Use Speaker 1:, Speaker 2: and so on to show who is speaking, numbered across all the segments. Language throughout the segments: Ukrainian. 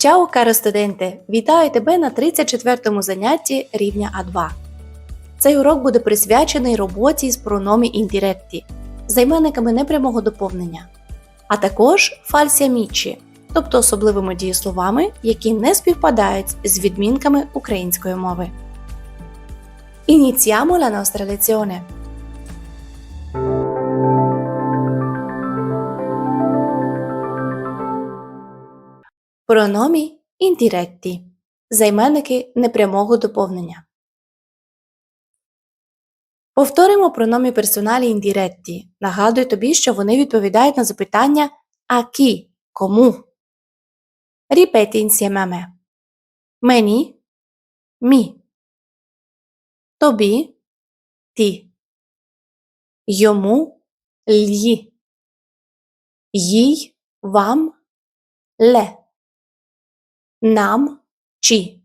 Speaker 1: Чао, каро студенте! Вітаю тебе на 34-му занятті рівня А2. Цей урок буде присвячений роботі з прономі індіретті, займенниками непрямого доповнення, а також фальсіамічі, тобто особливими дієсловами, які не співпадають з відмінками української мови. Iniziamo la nostra lezione. Прономі індіретті займенники непрямого доповнення. Повторимо прономі персоналі індіретті. Нагадую тобі, що вони відповідають на запитання а кі кому. Ripeti insieme a. Мені мі. Тобі ті. Йому лї. Їй вам ле. Нам чи.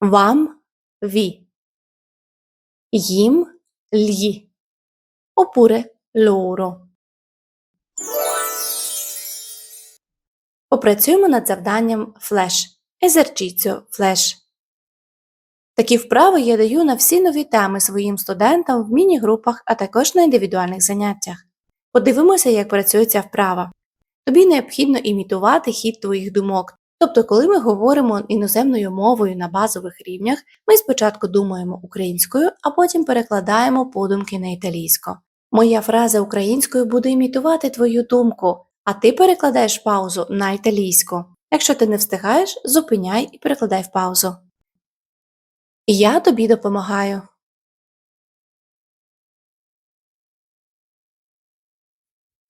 Speaker 1: Вам ві. Їм лї. Oppure loro. Попрацюємо над завданням флеш. Esercizio флеш. Такі вправи я даю на всі нові теми своїм студентам в міні-групах, а також на індивідуальних заняттях. Подивимося, як працює ця вправа. Тобі необхідно імітувати хід твоїх думок. Тобто, коли ми говоримо іноземною мовою на базових рівнях, ми спочатку думаємо українською, а потім перекладаємо подумки на італійсько. Моя фраза українською буде імітувати твою думку, а ти перекладаєш паузу на італійську. Якщо ти не встигаєш, зупиняй і перекладай в паузу. Я тобі допомагаю.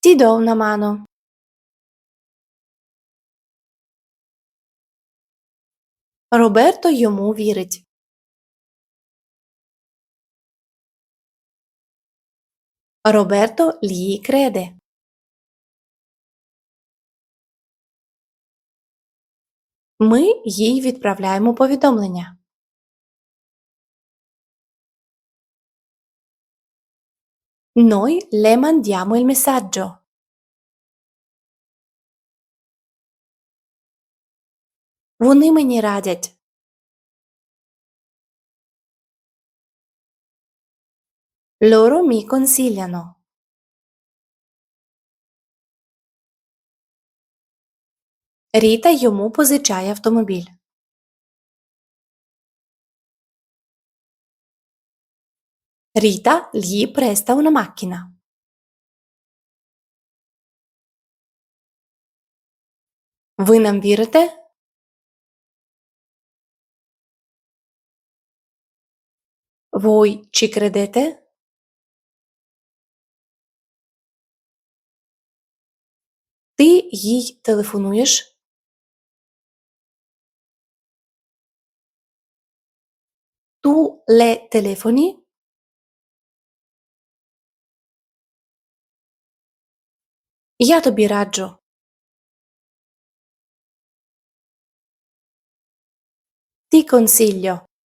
Speaker 1: Ti do una. Роберто йому вірить. Роберто gli crede. Ми їй відправляємо повідомлення. Noi le mandiamo il messaggio. Вони мені радять. Loro mi consigliano. Ріта йому позичає автомобіль. Rita gli presta una macchina. Ви нам вірите? Voi ci credete? Ти їй телефонуєш? Tu le telefoni? Я тобі раджу. Ti consiglio.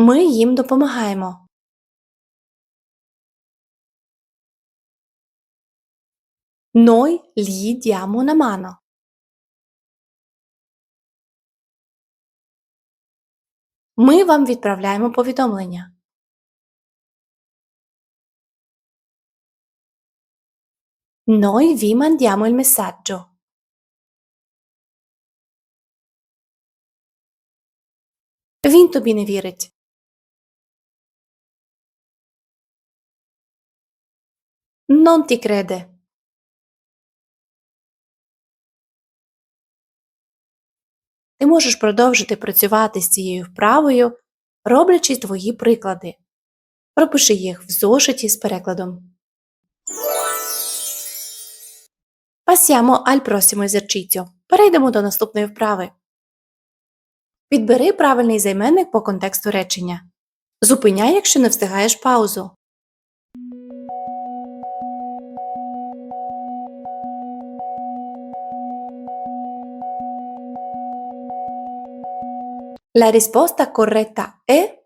Speaker 1: Ми їм допомагаємо. Noi gli diamo una mano. Ми вам відправляємо повідомлення. Noi vi mandiamo il messaggio. Він тобі не вірить. Non ti crede. Ти можеш продовжити працювати з цією вправою, роблячи твої приклади. Пропиши їх в зошиті з перекладом. Passiamo al prossimo esercizio. Перейдемо до наступної вправи. Підбери правильний займенник по контексту речення. Зупиняй, якщо не встигаєш паузу. La risposta corretta è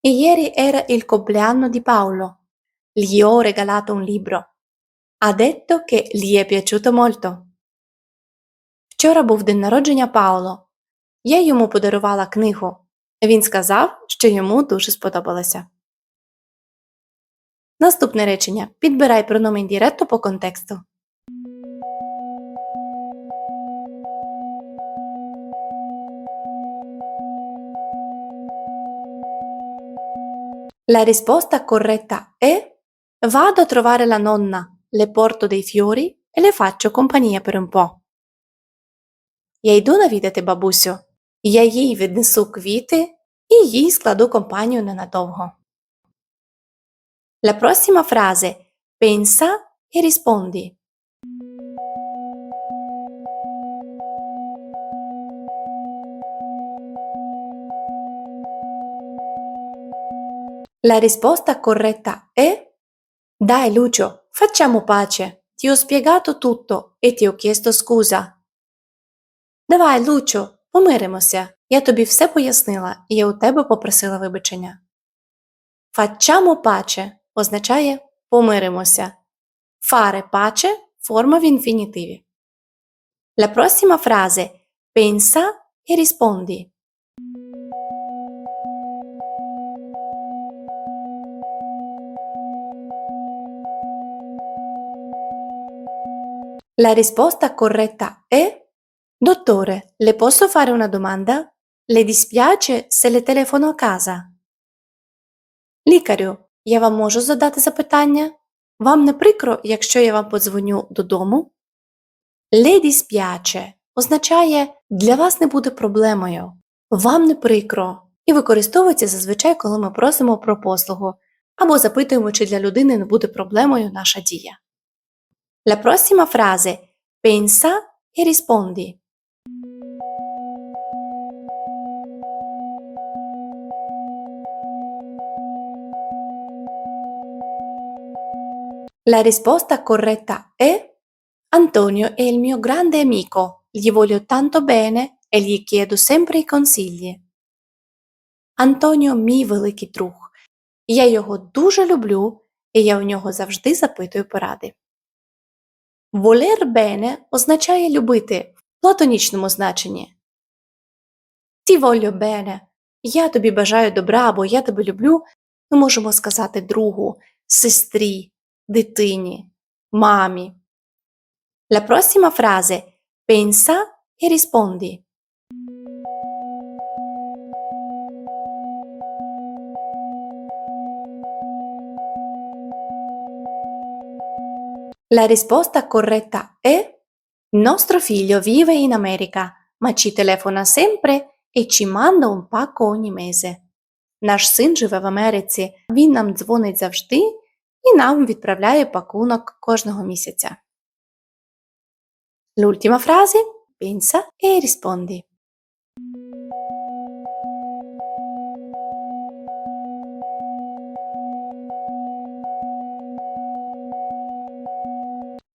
Speaker 1: Ieri era il compleanno di Paolo. Gli ho regalato un libro. Ha detto che gli è piaciuto molto. Вчора був день народження Пауло. Я йому подарувала книгу. Він сказав, що йому дуже сподобалося. Наступне речення. Підбирай прономен діретто по контексту. La risposta corretta è Vado a trovare la nonna, le porto dei fiori e le faccio compagnia per un po'. Я йду навідати бабусю. Я їй віднесу квіти і їй складу компанію ненадовго. La prossima frase pensa e rispondi. La risposta corretta è Dai Lucio, facciamo pace. Ti ho spiegato tutto e ti ho chiesto scusa. Давай, Лучо, помиримося. Я тобі все пояснила, і я у тебе попросила вибачення. Facciamo pace означає помиримося. Fare pace форма в інфінітиві. La prossima frase pensa e rispondi. La risposta corretta è Dottore, le posso fare una domanda? Le dispiace se le telefono a casa? Лікарю, я вам можу задати запитання? Вам не прикро, якщо я вам подзвоню додому? Le dispiace означає для вас не буде проблемою. Вам не прикро і використовується зазвичай, коли ми просимо про послугу або запитуємо, чи для людини не буде проблемою наша дія. La prossima frase pensa e rispondi. La risposta corretta è Antonio è il mio grande amico, gli voglio tanto bene e gli chiedo sempre i consigli. Антоніо мій великий друг. Я його дуже люблю, і я у нього завжди запитую поради. Voler бене означає любити в платонічному значенні. Ті волю бене, Я тобі бажаю добра або я тебе люблю. Ми можемо сказати другу, сестрі, дитині, мамі. La prossima frase pensa e rispondi. La risposta corretta è Nostro figlio vive in America, ma ci telefona sempre e ci manda un pacco ogni mese. Наш син живе в Америці, він нам дзвонить завжди і нам відправляє пакунок кожного місяця. L'ultima frase pensa e rispondi.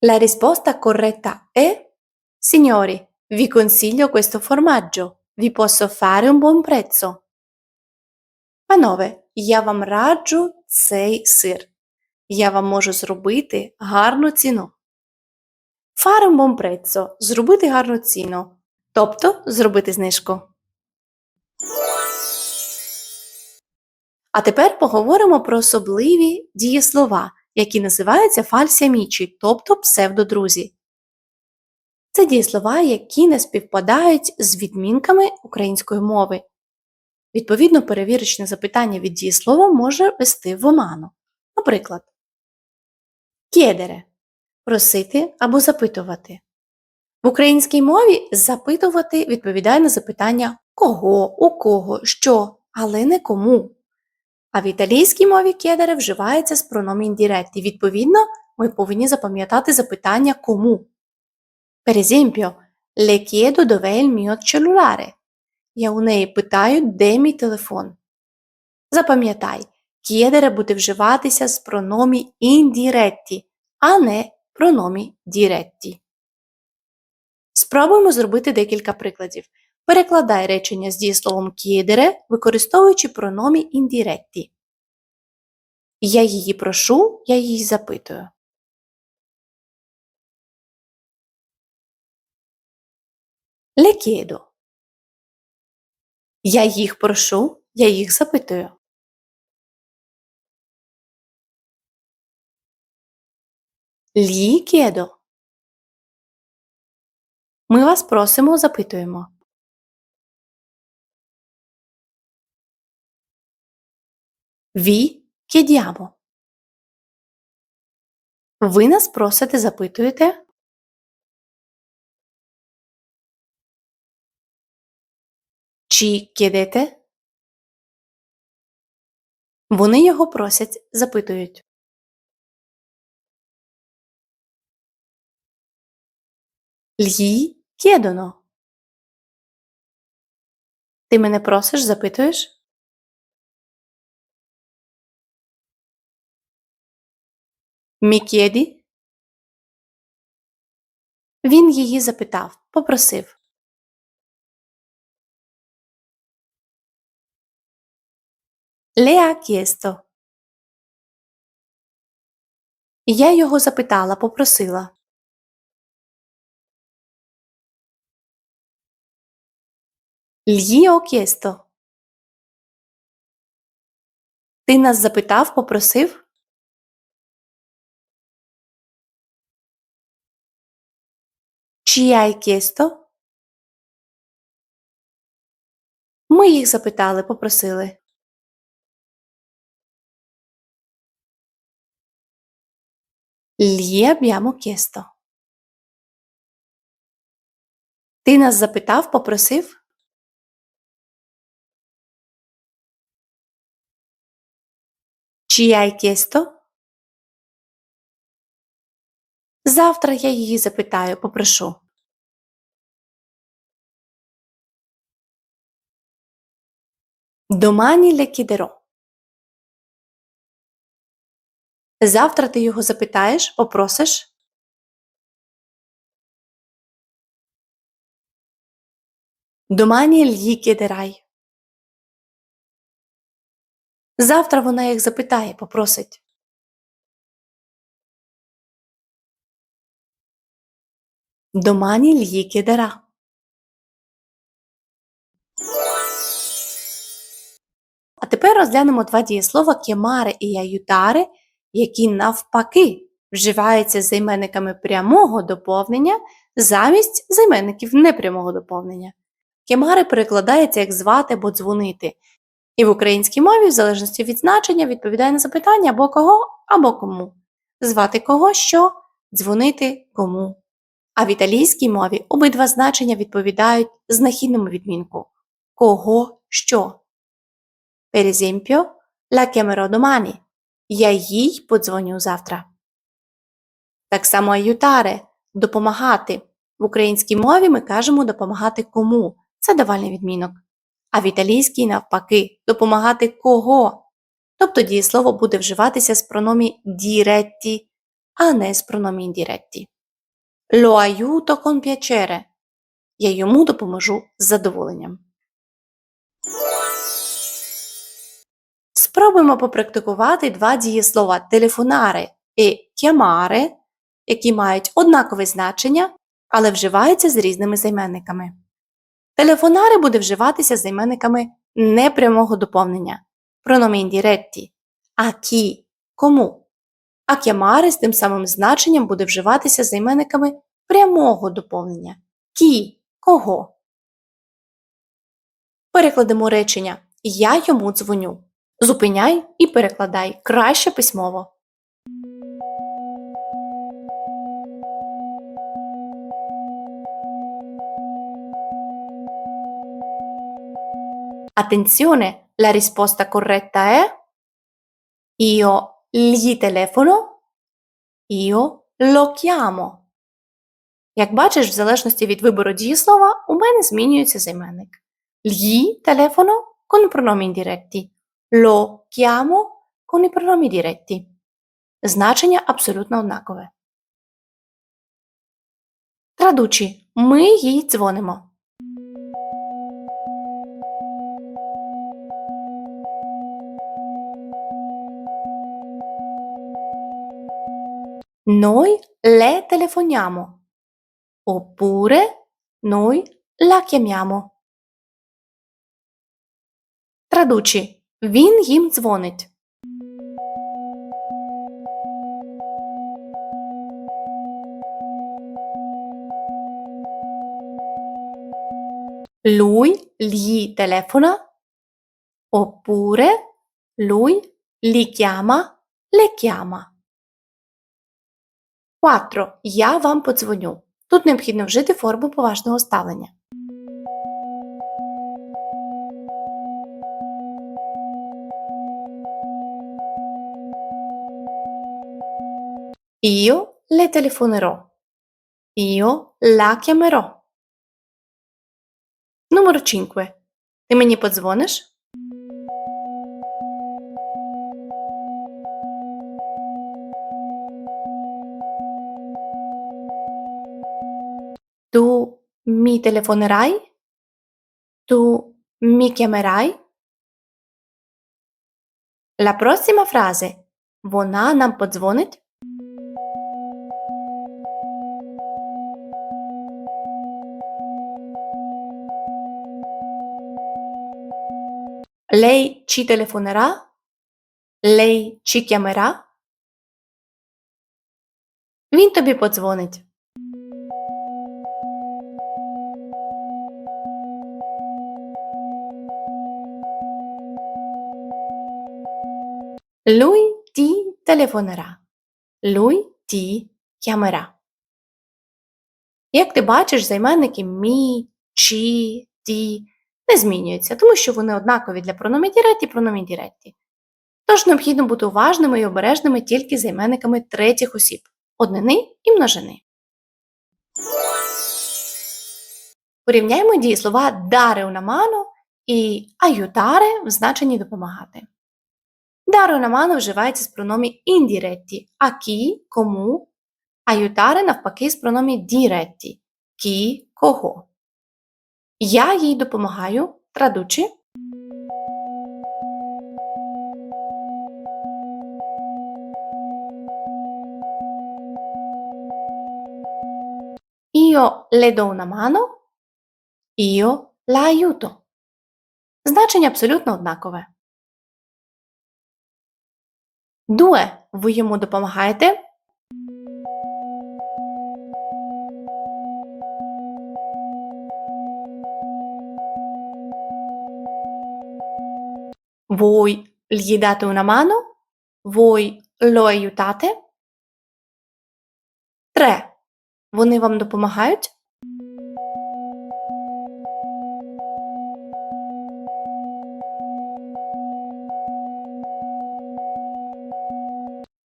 Speaker 1: La risposta corretta è Signori, vi consiglio questo formaggio. Vi posso fare un buon prezzo. Панове, я вам раджу цей сир. Я вам можу зробити гарну ціну. Fare un buon prezzo – зробити гарну ціну. Тобто зробити знижку. А тепер поговоримо про особливі дієслова, які називаються фальсіамічі, тобто псевдодрузі. Це дієслова, які не співпадають з відмінками української мови. Відповідно, перевірочне запитання від дієслова може вести в оману. Наприклад, chiedere – просити або запитувати. В українській мові запитувати відповідає на запитання кого, у кого, що, але не кому. А в італійській мові chiedere вживається з прономін діретті. Відповідно, ми повинні запам'ятати запитання кому. Per esempio, le chiedo dov'è il mio cellulare. Я у неї питаю, де мій телефон. Запам'ятай, chiedere буде вживатися з прономі індіретті, а не прономі діретті. Спробуємо зробити декілька прикладів. Перекладай речення з дієсловом chiedere, використовуючи прономі індіректі. Я її прошу, я її запитую. Le chiedo. Я їх прошу, я їх запитую. Лі chiedo. Ми вас просимо, запитуємо. Ві chiediamo. Ви нас просите, запитуєте. Чи chiedete? Вони його просять, запитують. Gli chiedono. Ти мене просиш, запитуєш? Chiedi? Він її запитав, попросив. Ha chiesto. Я його запитала, попросила. Gli ho. Ти нас запитав, попросив? Ci hai chiesto? Ми їх запитали, попросили. Gli abbiamo chiesto. Ти нас запитав, попросив? Ci hai chiesto? Завтра я її запитаю, попрошу. Domani le chiederò. Завтра ти його запитаєш, попросиш? Domani gli chiederai. Завтра вона їх запитає, попросить. Domani gli chiederà. А тепер розглянемо два дієслова chiamare і aiutare, які навпаки вживаються займенниками прямого доповнення замість займенників непрямого доповнення. Chiamare перекладається як звати або дзвонити, і в українській мові, в залежності від значення, відповідає на запитання або кого, або кому. Звати кого що, дзвонити кому. А в італійській мові обидва значення відповідають знахідному відмінку кого що. Per esempio, la chiamerò domani. Я їй подзвоню завтра. Так само aiutare – допомагати. В українській мові ми кажемо допомагати кому. Це давальний відмінок. А в італійській навпаки допомагати кого. Тобто дієслово буде вживатися з прономі diretti, а не з прономі indiretti. Lo aiuto con piacere. Я йому допоможу з задоволенням. Спробуємо попрактикувати два дієслова телефонаре і chiamare, які мають однакове значення, але вживаються з різними займенниками. Телефонаре буде вживатися з займенниками непрямого доповнення прономі індіретті, а кі кому. А chiamare з тим самим значенням буде вживатися займенниками прямого доповнення кі кого. Перекладемо речення Я йому дзвоню. Зупиняй і перекладай краще письмово. Attenzione, la risposta corretta è Io gli telefono, io lo chiamo. Як бачиш, в залежності від вибору дієслова, у мене змінюється займенник. Gli telefono con i pronomi indiretti. Lo chiamo con i pronomi diretti. Значення абсолютно однакове. Традучі. Ми їй дзвонимо. Noi le telefoniamo. Oppure noi la chiamiamo. Traduci. Він їм дзвонить. Lui gli telefona oppure lui li chiama, le chiama. 4. Я вам подзвоню. Тут необхідно вжити форму поважного ставлення. Io le telefonerò. Io la chiamerò. Numero 5. Ти мені подзвониш? mi telefonerai? Tu mi chiamerai? La prossima frase. Вона нам подзвонить? Lei ci telefonerà? Lei ci chiamerà? Він тобі подзвонить. Lui ti telefonerà. Lui ti chiamerà. Як ти бачиш, займенники мі, чі, ті не змінюються, тому що вони однакові для прономі діретті і прономі діретті. Тож необхідно бути уважними і обережними тільки займенниками третіх осіб однини і множини. Порівняємо дієслова una mano і aiutare в значенні допомагати. Dare una mano вживається з прономі індіретті, а кі кому, aiutare навпаки з прономі діретті, кі кого. Я їй допомагаю, традучи. Io le do una mano, io la aiuto. Значення абсолютно однакове. Дуе, ви йому допомагаєте? Voi gli date una mano? Voi lo aiutate? Tre. Вони вам допомагають?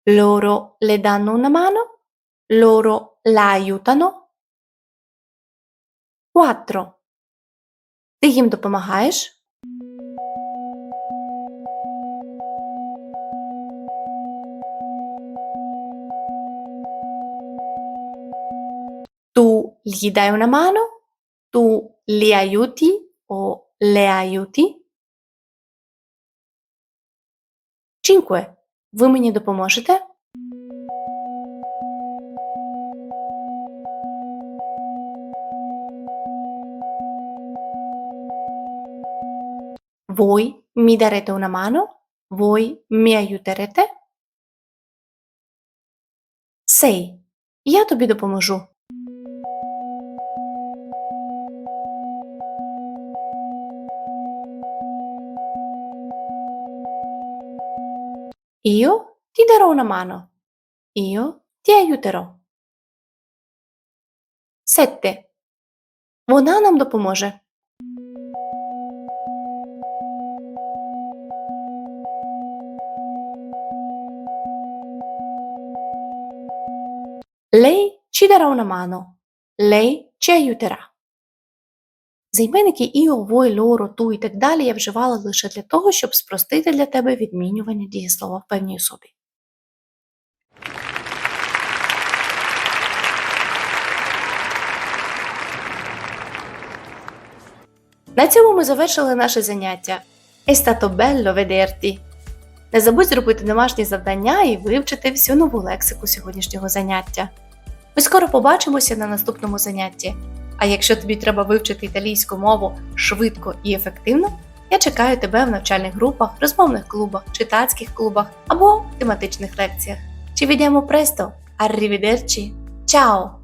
Speaker 1: Loro le danno una mano? Loro la aiutano? 4. Ти їм допомагаєш? Tu gli dai una mano? Tu li aiuti o le aiuti? 5. Ви мені допоможете? Voi mi darete una mano? Voi mi aiuterete? Sei. Я тобі допоможу. Io ti darò una mano. Io ti aiuterò. 7. Вона нам допоможе. Lei ci darà una mano. Lei ci aiuterà. Займенники іо, вой, лоро, ту і так далі я вживала лише для того, щоб спростити для тебе відмінювання дієслова в певній особі. На цьому ми завершили наше заняття. È stato bello vederti! Не забудь зробити домашні завдання і вивчити всю нову лексику сьогоднішнього заняття. Ми скоро побачимося на наступному занятті. А якщо тобі треба вивчити італійську мову швидко і ефективно, я чекаю тебе в навчальних групах, розмовних клубах, читацьких клубах або тематичних лекціях. Ci vediamo presto. Arrivederci. Ciao!